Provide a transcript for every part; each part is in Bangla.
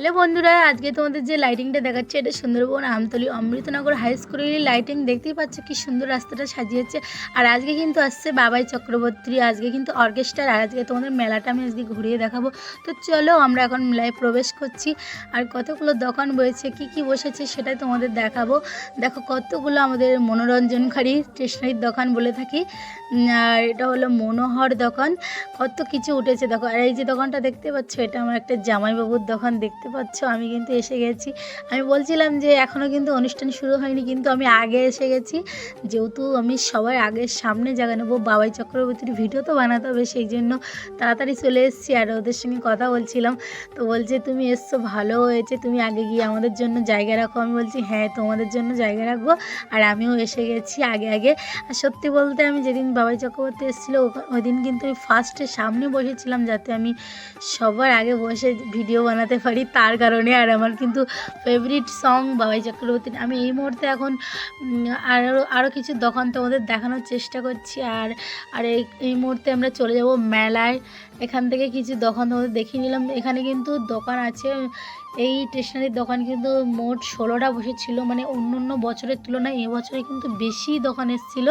হ্যালো বন্ধুরা, আজকে তোমাদের যে লাইটিংটা দেখাচ্ছে, এটা সুন্দরবন আমতলি অমৃতনগর হাই স্কুলের লাইটিং দেখতেই পাচ্ছ কি সুন্দর রাস্তাটা সাজিয়েছে। আর আজকে কিন্তু আসছে বাবাই চক্রবর্তী, আজকে কিন্তু অর্কেস্ট্রার আর আজকে তোমাদের মেলাটা আমি আজকে ঘুরিয়ে দেখাবো। তো চলো আমরা এখন মেলায় প্রবেশ করছি। আর কতগুলো দোকান বসেছে কি কি বসেছে সেটাই তোমাদের দেখাবো। দেখো কতগুলো আমাদের মনোরঞ্জনকারী স্টেশনারির দোকান বলে থাকি। আর এটা হলো মনোহর দোকান। কত কিছু উঠেছে, দেখো। আর এই যে দোকানটা দেখতে পাচ্ছ, এটা আমার একটা জামাইবাবুর দোকান দেখতে পাচ্ছ, আমি কিন্তু এসে গেছি। আমি বলছিলাম যে এখনও কিন্তু অনুষ্ঠান শুরু হয়নি, কিন্তু আমি আগে এসে গেছি। যেহেতু আমি সবার আগে সামনে জায়গা নেব, বাবাই চক্রবর্তীর ভিডিও তো বানাতে হবে, সেই জন্য তাড়াতাড়ি চলে এসেছি আর ওদের সঙ্গে কথা বলছিলাম। তো বলছে, তুমি এসছো, ভালো হয়েছে, তুমি আগে গিয়ে আমাদের জন্য জায়গা রাখো। আমি বলছি হ্যাঁ তোমাদের জন্য জায়গা রাখব। আর আমিও এসে গেছি আগে আগে। আর সত্যি বলতে আমি যেদিন বাবাই চক্রবর্তী এসেছিল ওই দিন কিন্তু আমি ফার্স্টে সামনে বসেছিলাম, যাতে আমি সবার আগে বসে ভিডিও বানাতে পারি। তার কারণে আর আমার কিন্তু ফেভারিট সং বাবাই চক্রবর্তীর আমি এই মুহূর্তে এখন আরও আরও কিছু দোকান তোমাদের দেখানোর চেষ্টা করছি। আর আর এই এই মুহূর্তে আমরা চলে যাব মেলায়। এখান থেকে কিছু দোকান তোমাদের দেখিয়ে নিলাম। এখানে কিন্তু দোকান আছে। এই স্টেশনারির দোকান কিন্তু মোট ষোলোটা বসেছিল। মানে অন্য অন্য বছরের তুলনায় এবছরে কিন্তু বেশি দোকান এসেছিল।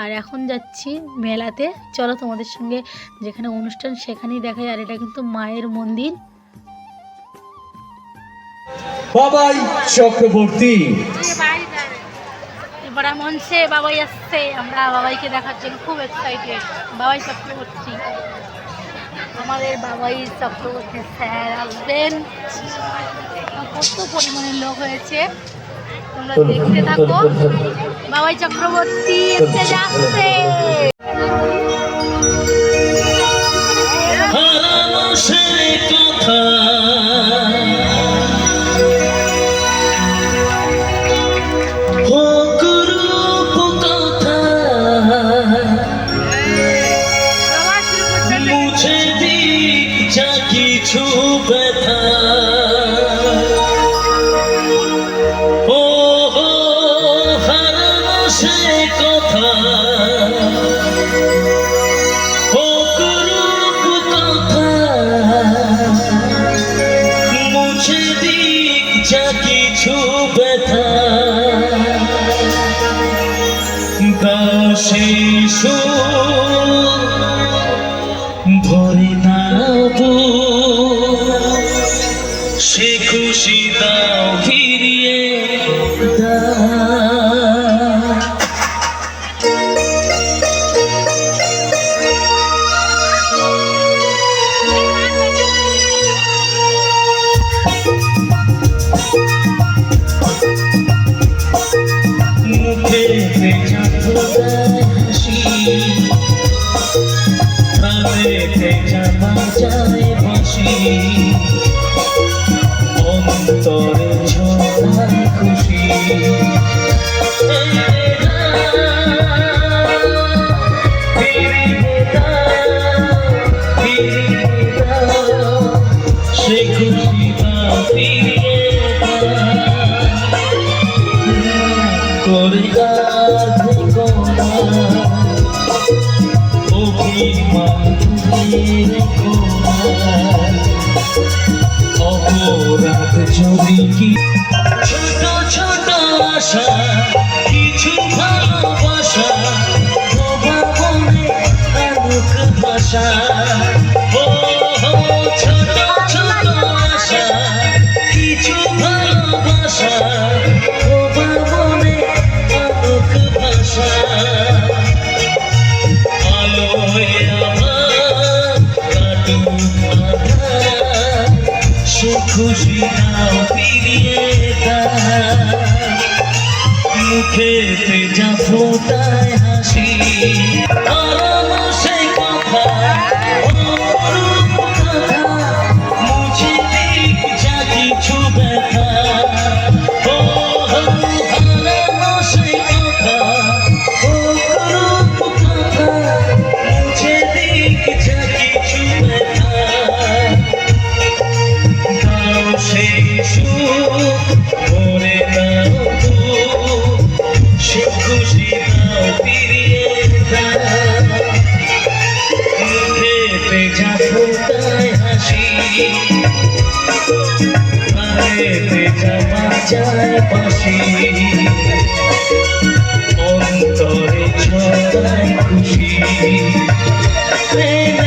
আর এখন যাচ্ছি মেলাতে। চলো তোমাদের সঙ্গে যেখানে অনুষ্ঠান সেখানেই দেখাই। আর এটা কিন্তু মায়ের মন্দির। বাবাই চক্রবর্তী। এবার মঞ্চে বাবাই আসছে আমরা বাবাইকে দেখার জন্য খুব এক্সাইটেড বাবাই চক্রবর্তী। আমাদের বাবাই চক্রবর্তী স্যার আসবেন। কত পরিমাণে লোক হয়েছে। তোমরা দেখতে থাকো। বাবাই চক্রবর্তী এসে যাচ্ছে শিশু ভরে দাও সে খুশি দাও ফিরিয়ে দাও। বেজা ফোটায় হাসি প্রাণে বেজা বাজায় বাঁশি অন্তরে ছড়ায় খুশি সে খুশি অপরাধ যদি কি ছোট ছোট আশা কিছু ভালোবাসা ভাষা। মুখেতে যা ফোটায় হাসি। চাপা যায় অন্তরে ছড়ায় খুশি। প্রেমে